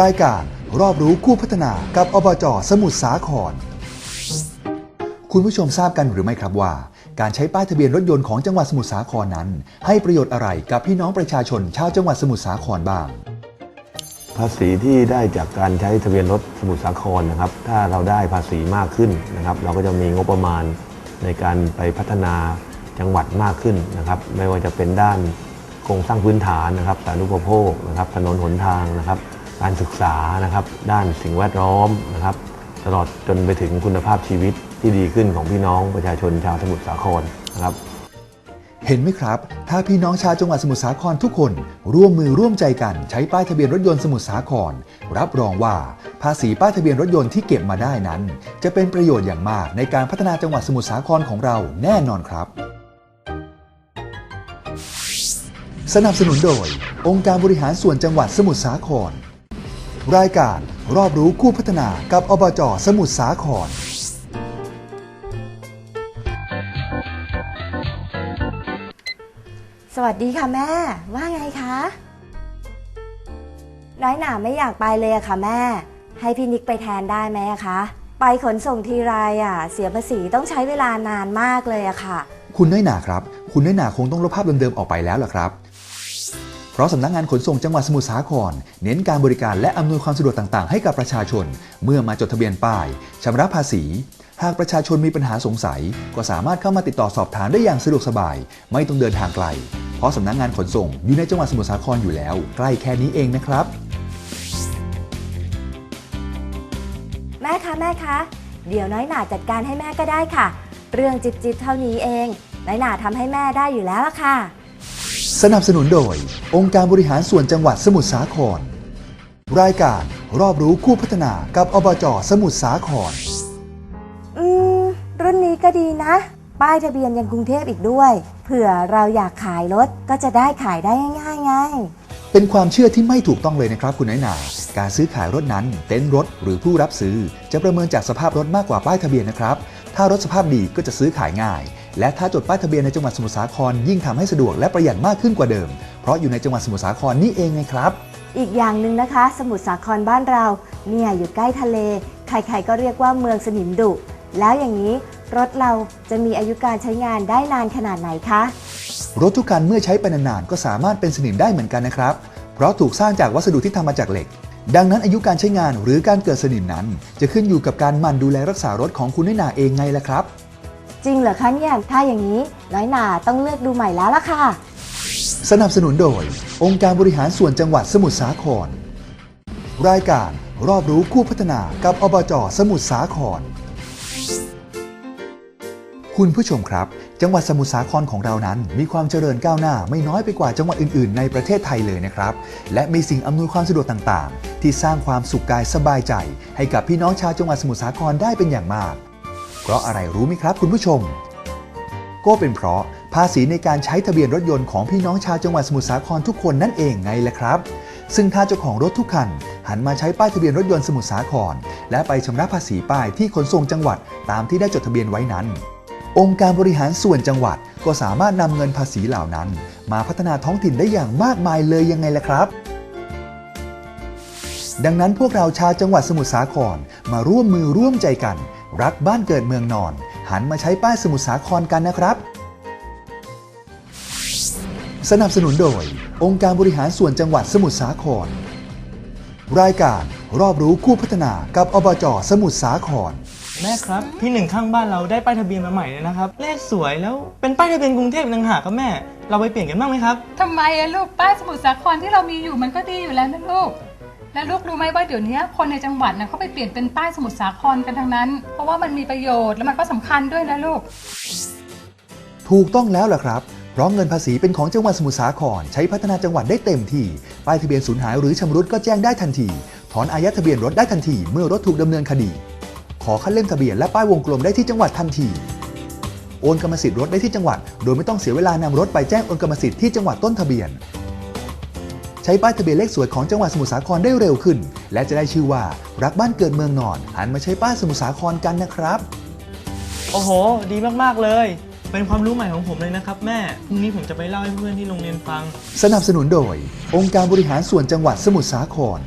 รายการรอบรู้คู่พัฒนากับอบจสมุทรสาคร คุณผู้ชมทราบกันหรือไม่ครับว่า การใช้ป้ายทะเบียนรถยนต์ของจังหวัดสมุทรสาครนั้น ให้ประโยชน์อะไรกับพี่น้องประชาชนชาวจังหวัดสมุทรสาครบ้าง ภาษีที่ได้จากการใช้ทะเบียนรถสมุทรสาครนะครับ ถ้าเราได้ภาษีมากขึ้นนะครับ เราก็จะมีงบประมาณในการไปพัฒนาจังหวัดมากขึ้นนะครับ ไม่ว่าจะเป็นด้านโครงสร้างพื้นฐานนะครับสาธารณูปโภคนะครับ ถนนหนทางนะครับ การศึกษานะครับ ด้านสิ่งแวดล้อมนะครับ ตลอดจนไปถึงคุณภาพชีวิตที่ดีขึ้นของพี่น้องประชาชนชาวสมุทรสาครนะครับ เห็นไหมครับ ถ้าพี่น้องชาวจังหวัดสมุทรสาครทุกคน ร่วมมือร่วมใจกันใช้ป้ายทะเบียนรถยนต์สมุทรสาคร รับรองว่าภาษีป้ายทะเบียนรถยนต์ที่เก็บมาได้นั้น จะเป็นประโยชน์อย่างมากในการพัฒนาจังหวัดสมุทรสาครของเราแน่นอนครับ สนับสนุนโดย องค์การบริหารส่วนจังหวัดสมุทรสาคร รายการรอบรู้คู่พัฒนากับอบจสมุทรสาคร สวัสดีค่ะแม่ ว่าไงคะ น้อยหนาไม่อยากไปเลยอะค่ะแม่ ให้พี่นิกไปแทนได้ไหมอะคะ ไปขนส่งทีไรอะเสียภาษีต้องใช้เวลานานมากเลยอะค่ะ คุณน้อยหนาครับ คุณน้อยหนาคงต้องลบภาพเดิมๆออกไปแล้วล่ะครับ เพราะสำนักงานขนส่งจังหวัดสมุทรสาคร เน้นการบริการและอำนวยความสะดวกต่าง ๆ ให้กับประชาชน เมื่อมาจดทะเบียนป้ายชำระภาษี หากประชาชนมีปัญหาสงสัย ก็สามารถเข้ามาติดต่อสอบถามได้อย่างสะดวกสบาย ไม่ต้องเดินทางไกล เพราะสำนักงานขนส่งอยู่ในจังหวัดสมุทรสาครอยู่แล้ว ใกล้แค่นี้เองนะครับ แม่คะแม่คะเดี๋ยวน้อยหนาจัดการให้แม่ก็ได้ค่ะ เรื่องจิบจิบเท่านี้เอง น้อยหนาทำให้แม่ได้อยู่แล้วอะค่ะ สนับสนุนโดย องค์การบริหารส่วนจังหวัดสมุทรสาคร รายการรอบรู้คู่พัฒนากับอบจสมุทรสาคร อืม รุ่นนี้ก็ดีนะ ป้ายทะเบียนยังกรุงเทพอีกด้วย เผื่อเราอยากขายรถก็จะได้ขายได้ง่ายๆไง เป็นความเชื่อที่ไม่ถูกต้องเลยนะครับคุณน้อยหนา การซื้อขายรถนั้น เต็นท์รถหรือผู้รับซื้อ จะประเมินจากสภาพรถมากกว่าป้ายทะเบียนนะครับ ถ้ารถสภาพดีก็จะซื้อขายง่าย และถ้าจดป้ายทะเบียนในจังหวัดสมุทรสาครยิ่งทำให้สะดวกและประหยัดมากขึ้นกว่าเดิม เพราะอยู่ในจังหวัดสมุทรสาครนี่เองไงครับ อีกอย่างหนึ่งนะคะ สมุทรสาครบ้านเราเนี่ยอยู่ใกล้ทะเล ใครๆก็เรียกว่าเมืองสนิมดุ แล้วอย่างนี้รถเราจะมีอายุการใช้งานได้นานขนาดไหนคะ รถทุกคันเมื่อใช้ไปนานๆก็สามารถเป็นสนิมได้เหมือนกันนะครับ เพราะถูกสร้างจากวัสดุที่ทำมาจากเหล็ก ดังนั้นอายุการใช้งานหรือการเกิดสนิมนั้น จะขึ้นอยู่กับการหมั่นดูแลรักษารถของคุณน้อยหนาเองไงล่ะครับ จริงเหรอคะเนี่ยถ้าอย่างนี้ น้อยหนาต้องเลือกดูใหม่แล้วล่ะค่ะ สนับสนุนโดย องค์การบริหารส่วนจังหวัดสมุทรสาคร รายการรอบรู้คู่พัฒนากับอบจสมุทรสาคร คุณผู้ชมครับ จังหวัดสมุทรสาครของเรานั้น มีความเจริญก้าวหน้าไม่น้อยไปกว่าจังหวัดอื่นๆ ในประเทศไทยเลยนะครับ และมีสิ่งอำนวยความสะดวกต่างๆ ที่สร้างความสุขกายสบายใจ ให้กับพี่น้องชาวจังหวัดสมุทรสาครได้เป็นอย่างมาก เพราะอะไรรู้ไหมครับคุณผู้ชม ก็เป็นเพราะภาษีในการใช้ทะเบียนรถยนต์ของพี่น้องชาวจังหวัดสมุทรสาครทุกคนนั่นเองไงล่ะครับ ซึ่งถ้าเจ้าของรถทุกคัน หันมาใช้ป้ายทะเบียนรถยนต์สมุทรสาคร และไปชำระภาษีป้ายที่ขนส่งจังหวัดตามที่ได้จดทะเบียนไว้นั้น องค์การบริหารส่วนจังหวัดก็สามารถนำเงินภาษีเหล่านั้น มาพัฒนาท้องถิ่นได้อย่างมากมายเลยยังไงล่ะครับดังนั้นพวกเราชาวจังหวัดสมุทรสาครมาร่วมมือร่วมใจกัน รักบ้านเกิดเมืองนอน หันมาใช้ป้ายสมุทรสาครกันนะครับ สนับสนุนโดย องค์การบริหารส่วนจังหวัดสมุทรสาคร รายการรอบรู้คู่พัฒนากับอบจสมุทรสาคร แม่ครับ พี่หนึ่งข้างบ้านเราได้ป้ายทะเบียนมาใหม่เลยนะครับเลขสวยแล้วเป็นป้ายทะเบียนกรุงเทพต่างหากครับแม่ เราไปเปลี่ยนกันบ้างไหมครับ ทำไมอะลูกป้ายสมุทรสาครที่เรามีอยู่มันก็ดีอยู่แล้วนะลูก แล้วลูกรู้ไหมว่าเดี๋ยวนี้คนในจังหวัดนะเขาไปเปลี่ยนเป็นป้ายสมุทรสาครกันทั้งนั้น เพราะว่ามันมีประโยชน์แล้วมันก็สำคัญด้วยนะลูก ถูกต้องแล้วล่ะครับ เพราะเงินภาษีเป็นของจังหวัดสมุทรสาคร ใช้พัฒนาจังหวัดได้เต็มที่ ป้ายทะเบียนสูญหายหรือชำรุดก็แจ้งได้ทันที ถอนอายัดทะเบียนรถได้ทันที เมื่อรถถูกดำเนินคดี ขอคัดเล่มทะเบียนและป้ายวงกลมได้ที่จังหวัดทันที โอนกรรมสิทธิ์รถได้ที่จังหวัด โดยไม่ต้องเสียเวลานำรถไปแจ้งโอนกรรมสิทธิ์ที่จังหวัดต้นทะเบียน ใช้ป้ายทะเบียนเลขสวยของจังหวัดสมุทรสาครได้เร็วขึ้น และจะได้ชื่อว่ารักบ้านเกิดเมืองนอนหันมาใช้ป้ายสมุทรสาครกันนะครับ โอ้โห ดีมากๆเลย เป็นความรู้ใหม่ของผมเลยนะครับ แม่พรุ่งนี้ผมจะไปเล่าให้เพื่อนที่โรงเรียนฟัง สนับสนุนโดย องค์การบริหารส่วนจังหวัดสมุทรสาคร